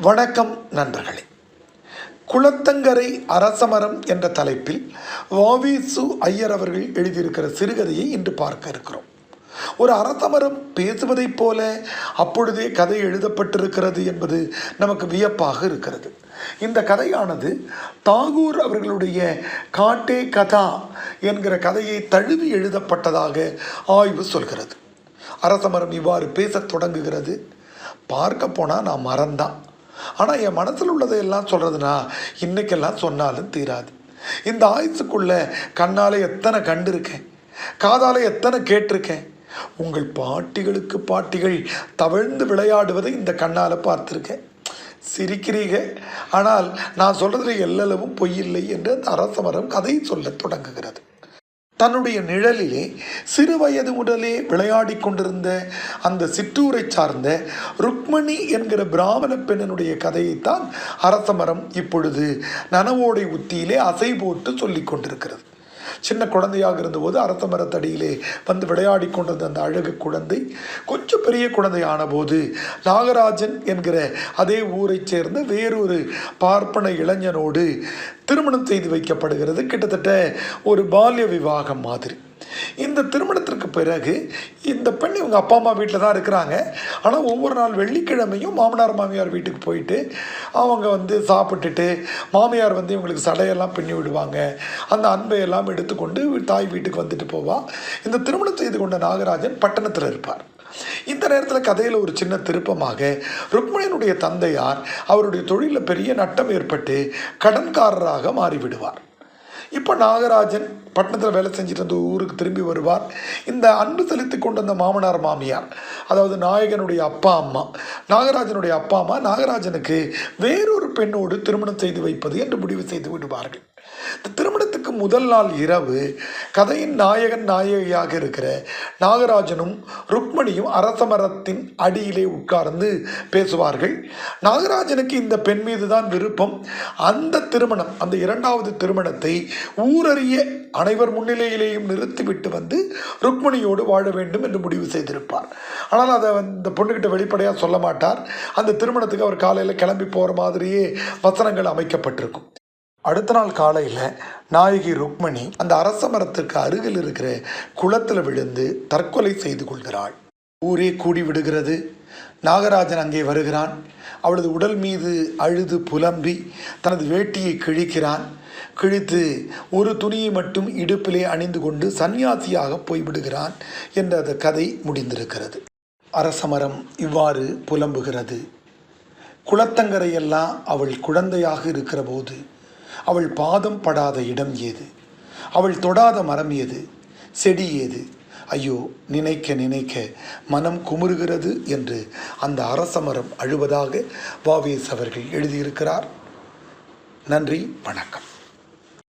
வணக்கம் நண்பர்களே. குளத்தங்கரை அரசமரம் என்ற தலைப்பில் வாவிசு ஐயர் அவர்கள் எழுதியிருக்கிற சிறுகதையை இன்று பார்க்க இருக்கிறோம். ஒரு அரசமரம் பேசுவதைப் போல அப்பொழுதே கதை எழுதப்பட்டிருக்கிறது என்பது நமக்கு வியப்பாக இருக்கிறது. இந்த கதையானது தாகூர் அவர்களுடைய காட்டே கதா என்கிற கதையை தழுவி எழுதப்பட்டதாக ஆய்வு சொல்கிறது. அரசமரம் இவ்வாறு பேசத் தொடங்குகிறது. பார்க்க போனால் நான் மறந்தான். ஆனால் என் மனசில் உள்ளதை எல்லாம் சொல்கிறதுனா இன்றைக்கெல்லாம் சொன்னாலும் தீராது. இந்த ஆயுசுக்குள்ள கண்ணால் எத்தனை கண்டிருக்கேன்? காதால் எத்தனை கேட்டிருக்கேன்? உங்கள் பாட்டிகளுக்கு பாட்டிகள் தவழ்ந்து விளையாடுவதை இந்த கண்ணால் பார்த்துருக்கேன். சிரிக்கிறீங்க? ஆனால் நான் சொல்கிறதுல எல்லளவும் பொய்யில்லை என்று அந்த அரசமரம் கதை சொல்லத் தொடங்குகிறது. தன்னுடைய நிழலிலே சிறு வயது முதலே விளையாடி கொண்டிருந்த அந்த சிற்றூரை சார்ந்த ருக்மணி என்கிற பிராமண பெண்ணனுடைய கதையைத்தான் அரசமரம் இப்பொழுது நனவோடை உத்தியிலே அசை போட்டு சொல்லிக் கொண்டிருக்கிறது. சின்ன குழந்தையாக இருந்தபோது அரத்த மரத்தடியிலே வந்து விளையாடி கொண்டிருந்த அந்த அழகு குழந்தை கொஞ்சம் பெரிய குழந்தையான போது நாகராஜன் என்கிற அதே ஊரைச் சேர்ந்த வேறொரு பார்ப்பன இளைஞனோடு திருமணம் செய்து வைக்கப்படுகிறது. கிட்டத்தட்ட ஒரு பால்ய விவாகம் மாதிரி. இந்த திருமணத்திற்கு பிறகு இந்த பெண் இவங்க அப்பா அம்மா வீட்டில் தான் இருக்கிறாங்க. ஆனால் ஒவ்வொரு நாள் வெள்ளிக்கிழமையும் மாமனார் மாமியார் வீட்டுக்கு போயிட்டு அவங்க வந்து சாப்பிட்டுட்டு மாமியார் வந்து இவங்களுக்கு சடையெல்லாம் பின்னி விடுவாங்க. அந்த அன்பை எல்லாம் எடுத்துக்கொண்டு தாய் வீட்டுக்கு வந்துட்டு போவா. இந்த திருமணம் செய்து கொண்ட நாகராஜன் பட்டணத்தில் இருப்பார். இந்த நேரத்தில் கதையில் ஒரு சின்ன திருப்பமாக ருக்மணியனுடைய தந்தையார் அவருடைய தொழிலில் பெரிய நட்டம் ஏற்பட்டு கடன்காரராக மாறிவிடுவார். இப்போ நாகராஜன் பட்டணத்தில் வேலை செஞ்சுட்டு அந்த ஊருக்கு திரும்பி வருவார். இந்த அன்பு செலுத்தி கொண்டு வந்த மாமனார் மாமியார் அதாவது நாயகனுடைய அப்பா அம்மா நாகராஜனுடைய அப்பா அம்மா நாகராஜனுக்கு வேறொரு பெண்ணோடு திருமணம் செய்து வைப்பது என்று முடிவு செய்து விடுவார்கள். இந்த திருமணத்துக்கு முதல் நாள் இரவு கதையின் நாயகன் நாயகியாக இருக்கிற நாகராஜனும் ருக்மணியும் அரச மரத்தின் அடியிலே உட்கார்ந்து பேசுவார்கள். நாகராஜனுக்கு இந்த பெண் மீது தான் விருப்பம். அந்த திருமணம் அந்த இரண்டாவது திருமணத்தை ஊரறிய அனைவர் முன்னிலையிலேயும் நிறுத்திவிட்டு வந்து ருக்மணியோடு வாழ வேண்டும் என்று முடிவு செய்திருப்பார். ஆனால் அதை அந்த பொண்ணுக்கிட்ட வெளிப்படையாக சொல்ல மாட்டார். அந்த திருமணத்துக்கு அவர் காலையில் கிளம்பி போகிற மாதிரியே வசனங்கள் அமைக்கப்பட்டிருக்கும். அடுத்த நாள் காலையில் நாயகி ருக்மணி அந்த அரச மரத்திற்கு அருகில் இருக்கிற குளத்தில் விழுந்து தற்கொலை செய்து கொள்கிறாள். ஊரே கூடி விடுகிறது. நாகராஜன் அங்கே வருகிறான். அவளது உடல் மீது அழுது புலம்பி தனது வேட்டியை கிழிக்கிறான். கிழித்து ஒரு துணியை மட்டும் இடுப்பிலே அணிந்து கொண்டு சன்னியாசியாக போய்விடுகிறான் என்ற அந்த கதை முடிந்திருக்கிறது. அரசமரம் இவ்வாறு புலம்புகிறது. குளத்தங்கரையெல்லாம் அவள் குழந்தையாக இருக்கிற போது அவள் பாதம் படாத இடம் ஏது? அவள் தொடாத மரம் ஏது? செடி ஏது? ஐயோ நினைக்க நினைக்க மனம் குமுறுகிறது என்று அந்த அரச மரம் அழுவதாக வாவேஸ் அவர்கள் எழுதியிருக்கிறார். நன்றி வணக்கம்.